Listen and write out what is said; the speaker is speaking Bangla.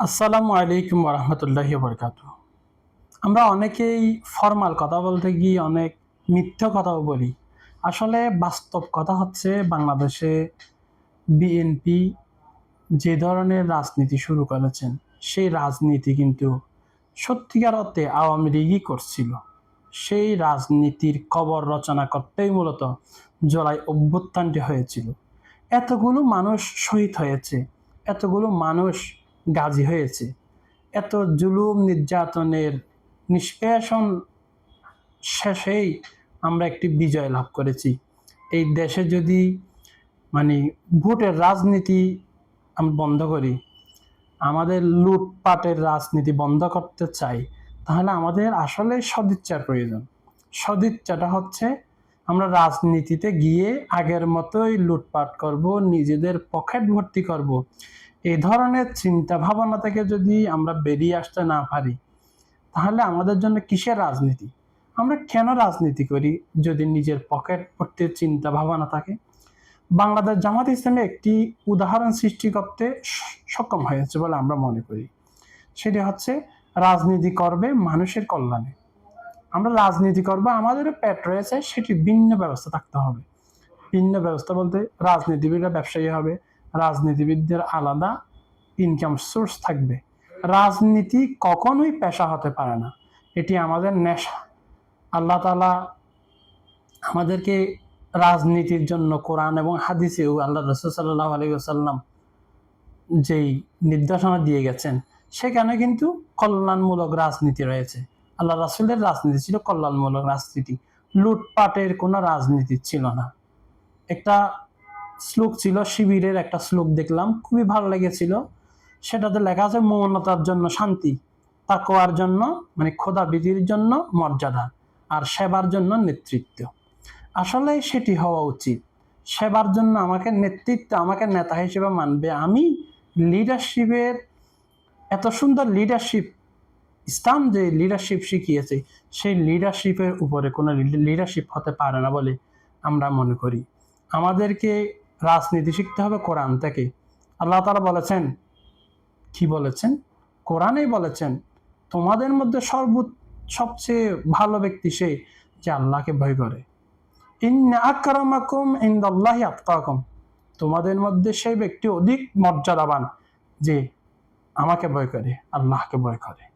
আসসালামু আলাইকুম রহমতুল্লাহি বরকাত আমরা অনেকেই ফর্মাল কথা বলতে গিয়ে অনেক মিথ্যা কথাও বলি। আসলে বাস্তব কথা হচ্ছে বাংলাদেশে বিএনপি যে ধরনের রাজনীতি শুরু করেছেন, সেই রাজনীতি কিন্তু সত্যিকার অর্থে আওয়ামী লীগই করছিল। সেই রাজনীতির কবর রচনা করতেই মূলত জুলাই অভ্যুত্থানটি হয়েছিল। এতগুলো মানুষ শহীদ হয়েছে, এতগুলো মানুষ গাজী হয়েছে। এত জুলুম নির্যাতনের নিষ্পেষণ শেষেই আমরা একটি বিজয় লাভ করেছি। এই দেশে যদি মানে ভোটের রাজনীতি আমি বন্ধ করি, আমাদের লুটপাটের রাজনীতি বন্ধ করতে চাই, তাহলে আমাদের আসলে সদিচ্ছার প্রয়োজন। সদিচ্ছাটা হচ্ছে আমরা রাজনীতিতে গিয়ে আগের মতোই লুটপাট করব, নিজেদের পকেট ভর্তি করব। এই ধরনের চিন্তা ভাবনা থেকে যদি আমরা বেরিয়ে আসতে না পারি, তাহলে আমাদের জন্য কিসের রাজনীতি? আমরা কেন রাজনীতি করি যদি নিজের পকেট ভর্তির চিন্তা ভাবনা থাকে? বাংলাদেশ জামাত ইসলামে একটি উদাহরণ সৃষ্টি করতে সক্ষম হয়েছে বলে আমরা মনে করি। সেটি হচ্ছে, রাজনীতি করবে মানুষের কল্যাণে। আমরা রাজনীতি করব, আমাদেরও পেট রয়েছে সেটি ভিন্ন ব্যবস্থা থাকতে হবে। ভিন্ন ব্যবস্থা বলতে রাজনীতিবিদরা ব্যবসায়ী হবে রাজনীতিবিদদের আলাদা ইনকাম সোর্স থাকবে। রাজনীতি কখনোই পেশা হতে পারে না। এটি আমাদের নেশা। আল্লাহ তালা আমাদেরকে রাজনীতির জন্য কোরআন এবং হাদিসেও আল্লাহ রসুল সাল্লাহ আলী আসাল্লাম যেই নির্দেশনা দিয়ে গেছেন, সেখানে কিন্তু কল্যাণমূলক রাজনীতি রয়েছে। আল্লাহ রাসুলের রাজনীতি ছিল কল্যাণমূলক রাজনীতি। লুটপাটের কোনো রাজনীতি ছিল না। একটা শ্লোক ছিল, শিবিরের একটা শ্লোক দেখলাম, খুবই ভালো লেগেছিল। সেটাতে লেখা আছে, মৌনতার জন্য শান্তি, তাকওয়ার জন্য মানে খোদা বিধির জন্য মর্যাদা, আর সেবার জন্য নেতৃত্ব। আসলে সেটি হওয়া উচিত। সেবার জন্য আমাকে নেতৃত্ব, আমাকে নেতা হিসেবে মানবে আমি। লিডারশিপের, এত সুন্দর লিডারশিপ ইসলাম যে লিডারশিপ শিখিয়েছে, সেই লিডারশিপের উপরে কোনো লিডারশিপ হতে পারে না বলে আমরা মনে করি। আমাদেরকে রাজনীতি শিখতে হবে, কোরআন থেকে। আল্লাহ তালা বলেছেন, কি বলেছেন? কোরআনেই বলেছেন, তোমাদের মধ্যে সর্ব সবচেয়ে ভালো ব্যক্তি সে যে আল্লাহকে ভয় করে। তোমাদের মধ্যে সেই ব্যক্তি অধিক মর্যাদাবান যে আমাকে ভয় করে, আল্লাহকে ভয় করে।